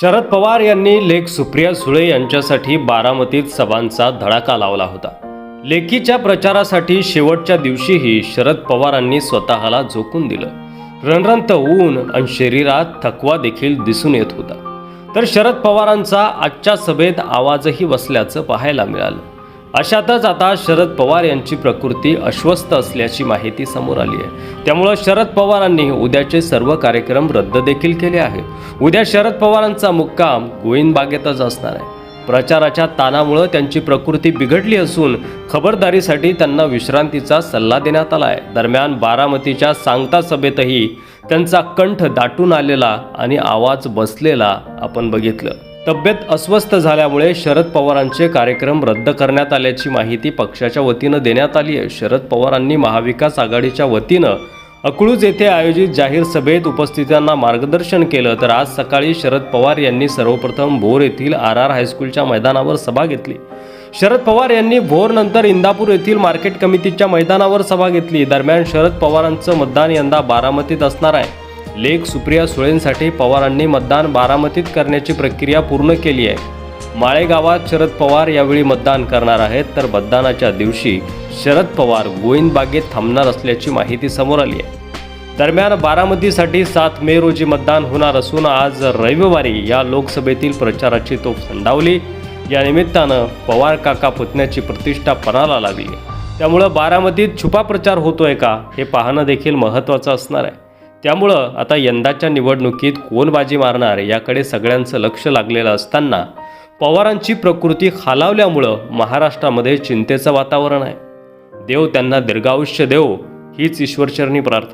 शरद पवार यांनी लेख सुप्रिया सुळे यांच्यासाठी बारामतीत सभांचा धडाका लावला होता. लेखीच्या प्रचारासाठी शेवटच्या दिवशीही शरद पवारांनी स्वतःला झोकून दिलं. रणरणत ऊन आणि शरीरात थकवा देखील दिसून येत होता. तर शरद पवारांचा आजच्या सभेत आवाजही बसल्याचं पाहायला मिळालं. अशातच आता शरद पवार यांची प्रकृती अस्वस्थ असल्याची माहिती समोर आली आहे. त्यामुळं शरद पवारांनी उद्याचे सर्व कार्यक्रम रद्द देखील केले आहेत. उद्या शरद पवारांचा मुक्काम गोविंदबागेतच असणार आहे. प्रचाराच्या ताणामुळं त्यांची प्रकृती बिघडली असून खबरदारीसाठी त्यांना विश्रांतीचा सल्ला देण्यात आला आहे. दरम्यान बारामतीच्या सांगता सभेतही त्यांचा कंठ दाटून आलेला आणि आवाज बसलेला आपण बघितलं. तब्येत अस्वस्थ झाल्यामुळे शरद पवारांचे कार्यक्रम रद्द करण्यात आल्याची माहिती पक्षाच्या वतीनं देण्यात आली आहे. शरद पवारांनी महाविकास आघाडीच्या वतीनं अकळूज येथे आयोजित जाहीर सभेत उपस्थितांना मार्गदर्शन केलं. तर आज सकाळी शरद पवार यांनी सर्वप्रथम भोर येथील आर आर हायस्कूलच्या मैदानावर सभा घेतली. शरद पवार यांनी भोरनंतर इंदापूर येथील मार्केट कमिटीच्या मैदानावर सभा घेतली. दरम्यान शरद पवारांचं मतदान यंदा बारामतीत असणार आहे. लेख सुप्रिया सुळेंसाठी पवारांनी मतदान बारामतीत करण्याची प्रक्रिया पूर्ण केली आहे. माळेगावात शरद पवार यावेळी मतदान करणार आहेत तर मतदानाच्या दिवशी शरद पवार गोविंदबागेत थांबणार असल्याची माहिती समोर आली आहे. दरम्यान बारामतीसाठी सात मे रोजी मतदान होणार असून आज रविवारी या लोकसभेतील प्रचाराची तोफ थंडावली. या निमित्तानं पवार काका पुतण्याची प्रतिष्ठा पणाला लागली. त्यामुळं बारामतीत छुपा प्रचार होतोय का हे पाहणं देखील महत्त्वाचं असणार आहे. त्यामुळं आता यंदाच्या निवडणुकीत कोण बाजी मारणार याकडे सगळ्यांचं लक्ष लागलेलं असताना पवारांची प्रकृती खालावल्यामुळं महाराष्ट्रामध्ये चिंतेचं वातावरण आहे. देव त्यांना दीर्घायुष्य देव हीच ईश्वरचरणी प्रार्थना.